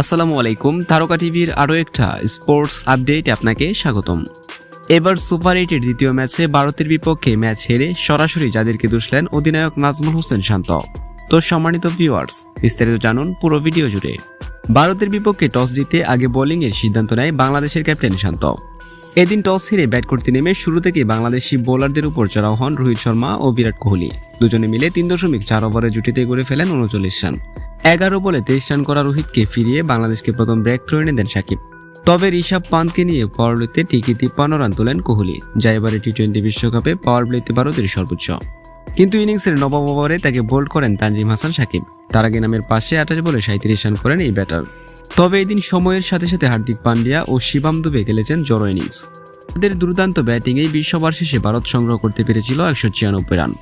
আসসালামু আলাইকুম, তারকা টিভির আরও একটা স্পোর্টস আপডেট আপনাকে স্বাগতম। এবার সুপার এইটের দ্বিতীয় ম্যাচে ভারতের বিপক্ষে ম্যাচ হেরে সরাসরি যাদেরকে দুষলেন অধিনায়ক নাজমুল হোসেন শান্ত। তো সম্মানিত ভিউয়ার্স বিস্তারিত জানুন পুরো ভিডিও জুড়ে। ভারতের বিপক্ষে টস জিতে আগে বোলিংয়ের সিদ্ধান্ত নেয় বাংলাদেশের ক্যাপ্টেন শান্ত। এদিন টস হেরে ব্যাট করতে নেমে শুরু থেকে বাংলাদেশি বোলারদের উপর চড়াও হন রোহিত শর্মা ও বিরাট কোহলি। দুজনে মিলে তিন দশমিক চার ওভারে জুটিতে গড়ে ফেলেন উনচল্লিশ রান। এগারো বলে তেইশ রান করা রোহিতকে ফিরিয়ে বাংলাদেশকে প্রথম ব্রেক থ্রো এনে দেন সাকিব। তবে ঋষভ পান্তকে নিয়ে পাওয়ার প্লেতে ঠিকই তিপ্পান্ন রান তোলেন কোহলি। যা এবারে টি টোয়েন্টি বিশ্বকাপে পাওয়ার প্লেতে ভারতের সর্বোচ্চ। কিন্তু ইনিংসের নবম ওভারে তাকে বোল্ড করেন তানজিম হাসান সাকিব। তার আগে নামের পাশে আঠাশ বলে সাঁত্রিশ রান করেন এই ব্যাটার তবে এদিন সময়ের সাথে সাথে হার্দিক পান্ডিয়া ও শিবাম দুবে খেলেছেন জড়ো ইনিংস তাদের দুর্দান্ত ব্যাটিংয়েই বিশ্ববার শেষে ভারত সংগ্রহ করতে পেরেছিল একশো ছিয়ানব্বই রান।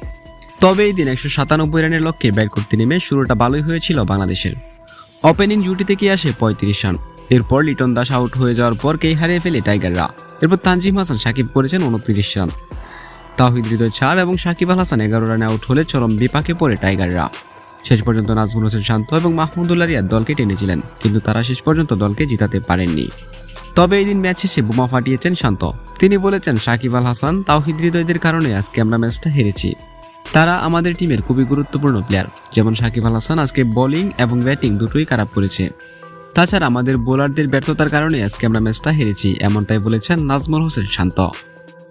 তবে এই দিন একশো সাতানব্বই রানের লক্ষ্যে ব্যাট করতে নেমে শুরুটা ভালোই হয়েছিল বাংলাদেশের। ওপেনিং জুটি থেকে আসে পঁয়ত্রিশ রান। এরপর লিটন দাস আউট হয়ে যাওয়ার পর কে হারিয়ে ফেলে টাইগাররা। এরপর তানজিম হাসান, সাকিব করেছেন উনত্রিশ রান। তাহিদ হৃদয় চার এবং সাকিব আল হাসান এগারো রানে আউট হলে চরম বিপাকে পড়ে টাইগাররা। শেষ পর্যন্ত নাজমুল হোসেন শান্ত এবং মাহমুদুল্লাহ রিয়াদ দলকে টেনেছিলেন, কিন্তু তারা শেষ পর্যন্ত দলকে জিতাতে পারেননি। তবে এই দিন ম্যাচ শেষে বোমা ফাটিয়েছেন শান্ত। তিনি বলেছেন, সাকিব আল হাসান তাওহিদ হৃদয়দের কারণে আজকে আমরা ম্যাচটা হেরেছি। তারা আমাদের টিমের খুবই গুরুত্বপূর্ণ প্লেয়ার যেমন সাকিব আল হাসান আজকে বোলিং এবং ব্যাটিং দুটোই খারাপ করেছে। তাছাড়া আমাদের বোলারদের ব্যর্থতার কারণে আজকে আমরা ম্যাচটা হেরেছি, এমনটাই বলেছেন নাজমুল হোসেন শান্ত।